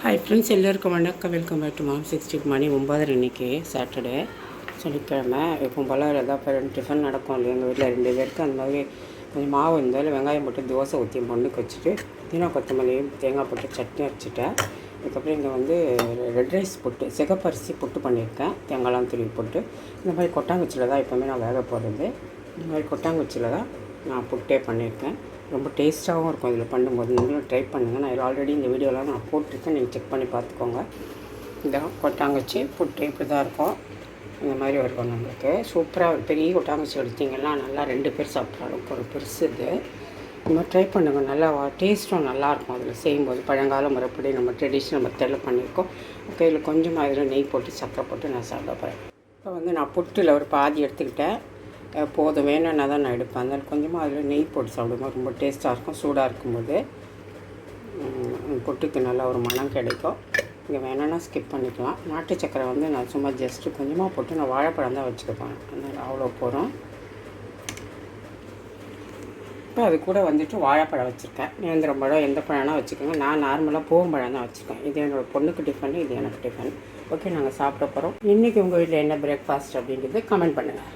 Hi friends எல்லோருக்கும் வணக்கம். Welcome back to mom சிக்ஸ்டிக்கு மணி ஒம்பது இன்னைக்கு சாட்டர்டே சனிக்கிழமை இப்போ போல் ஏதாவது இப்போ ரெண்டு டிஃபன் நடக்கும் இல்லையா? எங்கள் வீட்டில் ரெண்டு பேருக்கு அந்த மாதிரி கொஞ்சம் மாவு இருந்தாலும் வெங்காயம் போட்டு தோசை ஊற்றி மண்ணுக்கு வச்சுட்டு தினா கொத்தமல்லி தேங்காய் போட்டு சட்னி வச்சுட்டேன். அதுக்கப்புறம் இங்கே வந்து ரெட் ரைஸ் புட்டு சிகப்பரிசி புட்டு பண்ணியிருக்கேன். தேங்காய்லாம் துருவி போட்டு. இந்த மாதிரி கொட்டாங்குச்சியில் தான் எப்போவுமே நான் வேக போடுறது இந்த மாதிரி கொட்டாங்குச்சியில் தான் நான் புட்டே பண்ணியிருக்கேன். ரொம்ப டேஸ்ட்டாகவும் இருக்கும் இதில் பண்ணும்போது. நீங்களும் ட்ரை பண்ணுங்கள் நான் ஆல்ரெடி இந்த வீடியோலாம் நான் போட்டிருக்கேன். நீங்கள் செக் பண்ணி பார்த்துக்கோங்க. இதான் கொட்டாங்குச்சி புட்டு இப்படி தான் இருக்கும். இந்த மாதிரி இருக்கும் நம்மளுக்கு. சூப்பராக ஒரு பெரிய கொட்டாங்குச்சி எடுத்தீங்கன்னா நல்லா ரெண்டு பேர் சாப்பிட்றாலும் ஒரு பெருசு இது. இந்த மாதிரி ட்ரை பண்ணுங்கள் நல்லா டேஸ்ட்டும் நல்லாயிருக்கும் அதில் செய்யும்போது. பழங்கால முறைப்படி நம்ம ட்ரெடிஷ்னல் மெத்தடில் பண்ணியிருக்கோம். கையில் கொஞ்சமாக அதில் நெய் போட்டு சக்கரை போட்டு நான் சாப்பிட போகிறேன் இப்போ வந்து நான் புட்டில் ஒரு பாதி எடுத்துக்கிட்டேன். போதும். வேணும்னா தான் நான் எடுப்பேன். அதனால் கொஞ்சமாக அதில் நெய் போட்டு சாப்பிடும்போது ரொம்ப டேஸ்ட்டாக இருக்கும் சூடாக இருக்கும்போது. பொட்டுக்கு நல்லா நல்ல ஒரு மனம் கிடைக்கும். இங்கே வேணும்னா ஸ்கிப் பண்ணிக்கலாம். நாட்டு சக்கரை வந்து நான் சும்மா ஜஸ்ட்டு கொஞ்சமாக போட்டு நான் வாழைப்பழம் தான் வச்சுருப்பேன் அதனால் அவ்வளோ போகிறோம் இப்போ அது கூட வந்துட்டு வாழைப்பழம் வச்சுருக்கேன். நேந்திரம் பழம் எந்த பழம்னா வச்சுக்கோங்க. நான் நார்மலாக பூவம்பழம் தான் வச்சுருக்கேன். இது என்னோட பொண்ணுக்கு டிஃபன் இது எனக்கு டிஃபன் ஓகே நாங்கள் சாப்பிட போகிறோம் இன்றைக்கி உங்கள் வீட்டில் என்ன பிரேக்ஃபாஸ்ட் அப்படிங்கிறது கமெண்ட் பண்ணுங்கள்